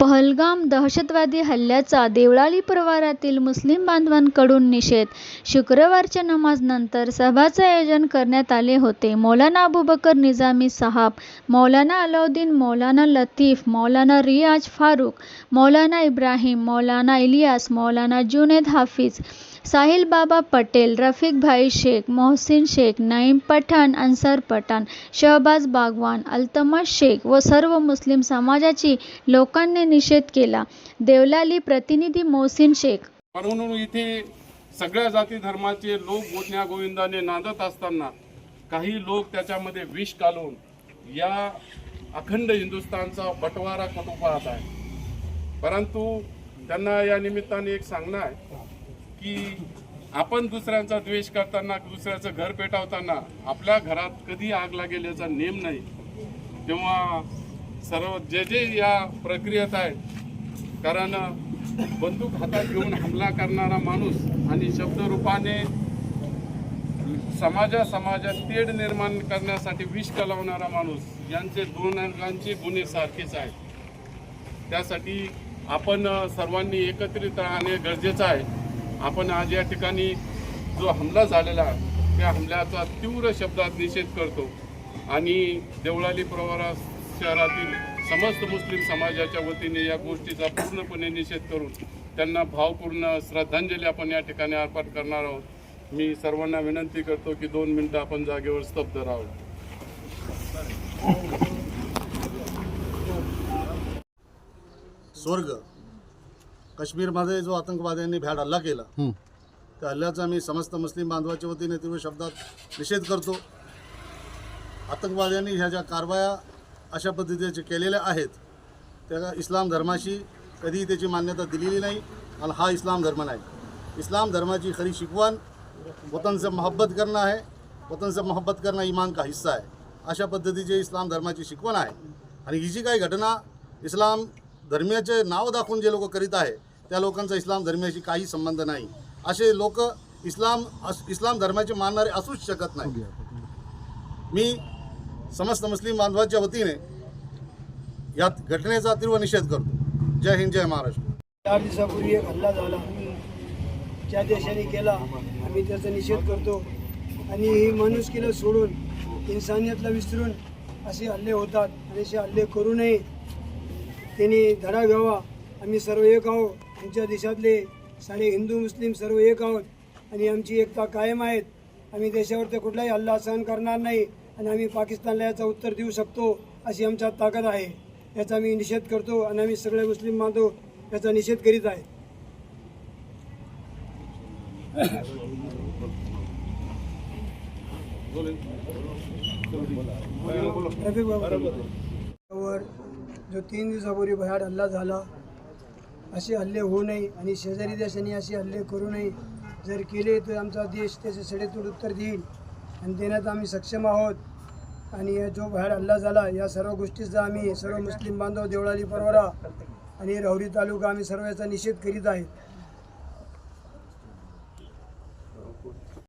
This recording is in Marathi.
पहलगाम दहशतवादी हल्ल्याचा देवळाली परिवारातील मुस्लिम बांधवांकडून निषेध शुक्रवारच्या नमाजनंतर सभाचं आयोजन करण्यात आले होते. मौलाना अबुबकर निजामी साहब, मौलाना अलाउद्दीन, मौलाना लतीफ, मौलाना रियाज फारूक, मौलाना इब्राहिम, मौलाना इलियास, मौलाना जुनैद हाफिज, साहिल बाबा पटेल, रफिक भाई शेख, मोहसिन शेख, नईम पठाण, अन्सार पठाण, शहबाज बागवान, अल्तमश शेख व सर्व मुस्लिम समाजाची लोकांनी निषेध केला. देवलाली प्रतिनिधी मोहसिन शेख. म्हणून इथे सगळ्या जाती धर्माचे लोक गुण्या गोविंदाने नांदत असताना काही लोक त्याच्यामध्ये विष घालून या अखंड हिंदुस्थानचा बटवारा करू पाहत आहे परंतु त्यांना या निमित्ताने एक सांगणं आहे. की आपण दुसऱ्यांचा द्वेष करताना दुसऱ्याचं घर पेटवताना आपल्या घरात कधी आग लागेल याचा नेम नाही. तेव्हा सर्व जे जे या प्रक्रियेत आहे कारण बंदूक हातात घेऊन हमला करणारा माणूस आणि शब्दरूपाने समाजा समाजात तेढ निर्माण करण्यासाठी विष कलावणारा माणूस यांचे दोन अंगांचे गुन्हे सारखेच आहेत. त्यासाठी आपण सर्वांनी एकत्रित राहणे गरजेचं आहे. आपण आज या ठिकाणी जो हमला झालेला आहे त्या हमल्याचा तीव्र शब्दात निषेध करतो. आणि देवळाली प्रवारा शहरातील समस्त मुस्लिम समाजाच्या वतीने या गोष्टीचा पूर्णपणे निषेध करून त्यांना भावपूर्ण श्रद्धांजली आपण या ठिकाणी अर्पण करणार आहोत. मी सर्वांना विनंती करतो की दोन मिनटं आपण जागेवर स्तब्ध राहावं स्वर्ग. काश्मीरमध्ये जो आतंकवाद्यांनी भ्याड हल्ला केला त्या हल्ल्याचा मी समस्त मुस्लिम बांधवाच्या वतीने तीव्र शब्दात निषेध करतो. आतंकवाद्यांनी ह्या ज्या कारवाया अशा पद्धतीचे केलेल्या आहेत त्या इस्लाम धर्माशी कधीही त्याची मान्यता दिलेली नाही आणि हा इस्लाम धर्म नाही. इस्लाम धर्माची खरी शिकवण वतन से मोहब्बत करणं आहे. वतन से मोहब्बत करणं ईमान का हिस्सा आहे. अशा पद्धतीची इस्लाम धर्माची शिकवण आहे. आणि ही जी काही घटना इस्लाम धर्मियाचे नाव दाखवून जे लोक करीत आहे त्या लोकांचा इस्लाम धर्मियाशी काही संबंध नाही. असे लोक इस्लाम अस- इस्लाम धर्माचे मानणारे असूच शकत नाही. मी समस्त मुस्लिम बांधवांच्या वतीने या घटनेचा तीव्र निषेध करतो. जय हिंद जय महाराष्ट्र. चार दिवसापूर्वी एक हल्ला झाला. ज्या देशाने केला. आम्ही त्याचा निषेध करतो. आणि ही माणुसकीला सोडून इन्सानियतला विसरून असे हल्ले होतात. आणि असे हल्ले करू नये. त्यांनी धडा घ्यावा. आम्ही सर्व एक आहोत. आमच्या देशातले सारे हिंदू मुस्लिम सर्व एक आहोत आणि आमची एकता कायम आहेत आम्ही देशावर कुठलाही हल्ला सहन करणार नाही आणि आम्ही पाकिस्तानला याचं उत्तर देऊ शकतो अशी आमच्यात ताकद आहे. याचा मी निषेध करतो आणि आम्ही सगळे मुस्लिम बांधव याचा निषेध करीत आहे. जो तीन दिवसापूर्वी भयाड हल्ला झाला असे हल्ले होऊ नये आणि शेजारी देशांनी असे हल्ले करू नये. जर केले तर आमचा देश त्याचे सडेतोड उत्तर देईल आणि देण्यात आम्ही सक्षम आहोत. आणि जो बाहेर हल्ला झाला या सर्व गोष्टीचा आम्ही सर्व मुस्लिम बांधव देवळाली परवरा आणि राहुरी तालुका आम्ही सर्व याचा निषेध करीत आहेत.